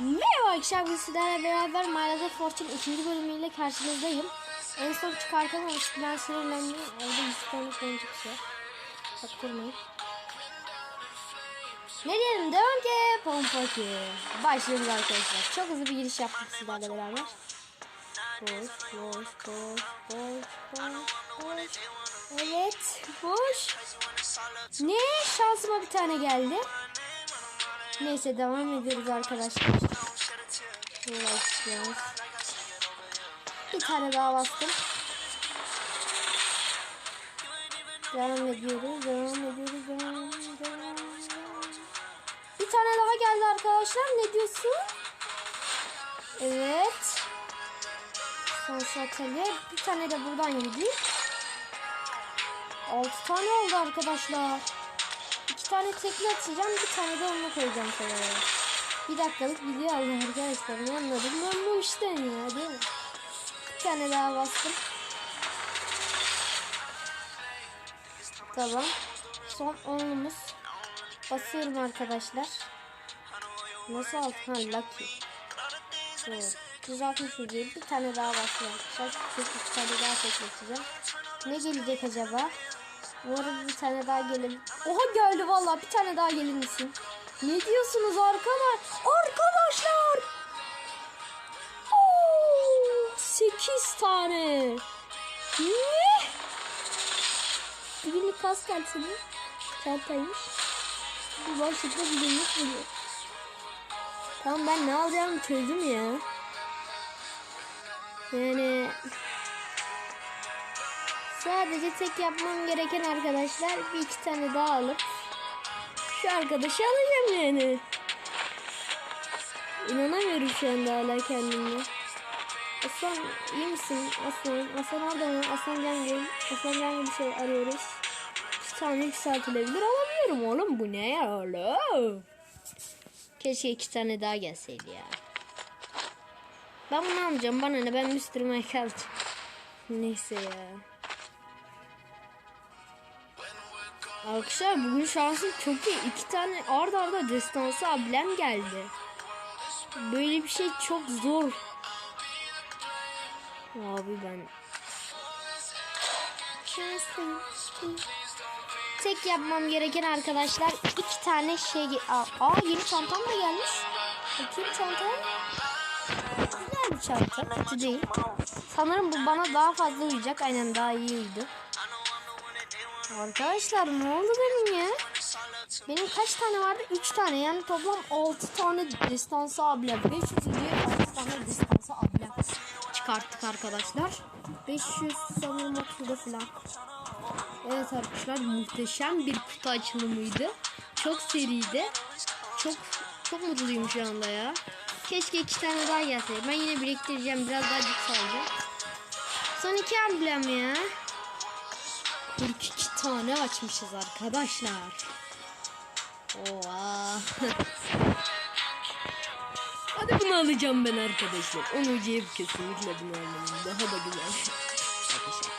Merhaba arkadaşlar bu sizlerle beraber Mylada Fortune 2. bölümüyle karşınızdayım. En son işte ben sinirlendim. Evde 100 tane koyunca bir şey. Çaktırmayın. Ne diyelim devam ki Pompaki. Başlıyoruz arkadaşlar. Çok hızlı bir giriş yaptık sizlerle beraber. Boş boş boş boş boş boş. Evet boş. Ne şansıma bir tane geldi. Neyse devam ediyoruz arkadaşlar. Uğraşıyoruz. Bir tane daha bastım. Devam ediyoruz, devam ediyoruz, devam, devam. Bir tane daha geldi arkadaşlar. Ne diyorsun? Evet. Son sateli. Bir tane de buradan yedi. 6 tane oldu arkadaşlar. Tane tekli atacağım. Bir tane de onunla koyacağım şöyle. Bir dakikalık video aldım arkadaşlar. Anladım ben bu işten ya değil mi? Bir tane daha bastım. Tamam. Son onumuz. Basıyorum arkadaşlar. Nasıl alt? Ha lucky. Evet. 160 değil. Bir tane daha basıyorum. Arkadaşlar. Bir tane daha tekleteceğim. Ne gelecek acaba? Umarım bir tane daha gelir. Oha geldi vallahi bir tane daha gelir misin? Ne diyorsunuz arkadaşlar? Arkadaşlar! Oo, 8 tane. Ne? Bir günlük kas kartını çantaymış. Bir başlıkta bir günlük buluyor. Tamam ben ne alacağımı çözdüm ya. Yani Sadece tek yapmam gereken arkadaşlar bir iki tane daha alıp şu arkadaşı alacağım yani. İnanamıyorum şu anda hala kendime. Aslan iyi misin? Aslan, Aslan orada mı? Aslan Cangil. Aslan Cangil bir şey arıyoruz. Bir tane yükseltilebilir alamıyorum oğlum. Bu ne ya oğlum? Keşke iki tane daha gelseydi ya. Ben bunu almayacağım. Bana ne? Ben Mr. Alacağım. Neyse ya. Arkadaşlar bugün şansım çok iyi. İki tane ard arda destansı ablem geldi. Böyle bir şey çok zor. Abi ben şanslıyım. Tek yapmam gereken arkadaşlar iki tane şey Aa, aa yeni çantam da gelmiş. Bakayım çantam. Güzel bir çanta. Kötü değil. Sanırım bu bana daha fazla uyacak. Aynen daha iyi uydu. Arkadaşlar ne oldu benim ya? Benim kaç tane vardı? 3 tane yani toplam 6 tane distansı ablem. 500 diye 6 tane distansı ablem çıkarttık arkadaşlar. 500 sanırım 30'da falan. Evet arkadaşlar muhteşem bir kutu açılımıydı. Çok seriydi. Çok çok mutluyum şu anda ya. Keşke iki tane daha gelseydi. Ben yine biriktireceğim. Biraz daha cips alacağım. Son iki amblem ya. 42 tane açmışız arkadaşlar. Oha. Hadi bunu alacağım ben arkadaşlar. Onu cep kesinlikle bunu almalıyım. Daha da güzel. Arkadaşlar.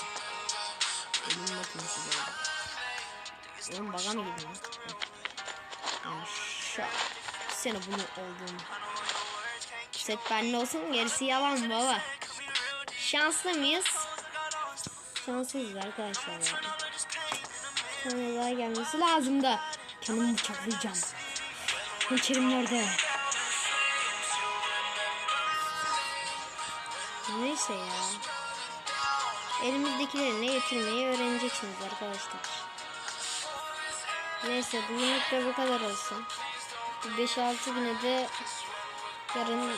Elim makinesi böyle. Oğlum baga mı gidiyor? Şu sene bunu olduğunu. Set bende olsun gerisi yalan baba. Şanslı mıyız? Şanslıyız arkadaşlar. Daha gelmesi lazım da. Kendimi bıçaklayacağım. Hançerim nerede? Neyse ya. Elimizdekileri ne getirmeyi öğreneceksiniz arkadaşlar. Neyse bugünlük de bu kadar olsun. 5-6 güne de yarın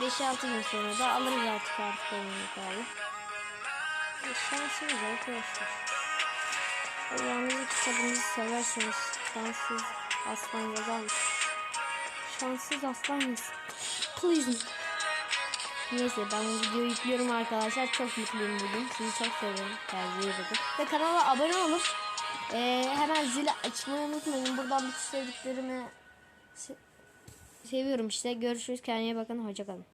5-6 gün sonra da alırız artık artık oyunu galiba. Şansınız arkadaşlar. Allah'ınızı kitabınızı severseniz şanssız aslan yazarmış. Şanssız aslan. Please. Neyse ben bu videoyu yüklüyorum arkadaşlar. Çok mutluyum bugün. Sizi çok seviyorum. İyi bakın. Ve kanala abone olup e, hemen zili açmayı unutmayın. Buradan bütün sevdiklerimi se- seviyorum işte. Görüşürüz. Kendine bakın. Hoşçakalın.